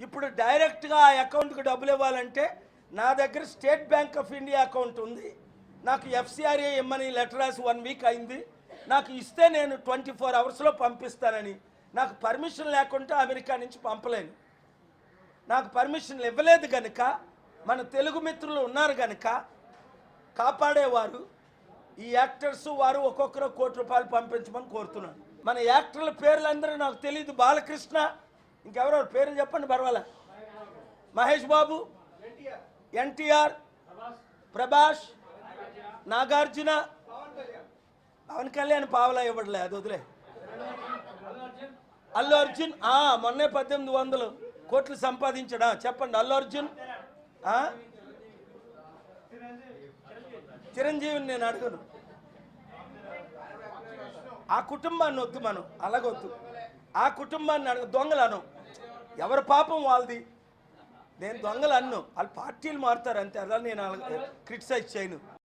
ఇప్పుడు డైరెక్ట్గా ఆ అకౌంట్కి డబ్బులు ఇవ్వాలంటే నా దగ్గర State Bank of India account ఉంది. నాకు ఎఫ్సిఆర్ఏ ఇమ్మని లెటర్ రాసి వన్ వీక్ అయింది. నాకు ఇస్తే నేను ట్వంటీ ఫోర్ అవర్స్లో పంపిస్తానని. నాకు పర్మిషన్ లేకుండా అమెరికా నుంచి పంపలేను. నాకు పర్మిషన్లు ఇవ్వలేదు కనుక మన తెలుగు మిత్రులు ఉన్నారు కనుక కాపాడేవారు. ఈ యాక్టర్స్ వారు ఒక్కొక్కరు కోటి రూపాయలు పంపించమని కోరుతున్నాను. మన యాక్టర్ల పేర్లందరూ నాకు తెలియదు బాలకృష్ణ ఇంకెవరెవరు పేర్లు చెప్పండి పర్వాలే. మహేష్ బాబు ఎన్టీఆర్ ప్రభాస్ నాగార్జున పవన్ కళ్యాణ్ పావలా ఇవ్వడలే అది వదిలే. అల్లు అర్జున్ ఆ, మొన్నే పద్దెనిమిది వందలు కోట్లు సంపాదించడా? చెప్పండి అల్లు అర్జున్ చిరంజీవిని నేను అడగను. ఆ కుటుంబాన్ని వద్దు మనం. అలాగొద్దు ఆ కుటుంబాన్ని అడగ దొంగలు ఎవరి పాపం వాళ్ళది? నేను దొంగలు అన్ను వాళ్ళు పార్టీలు మారుతారు అంతే. అలా నేను క్రిటిసైజ్ చేయను.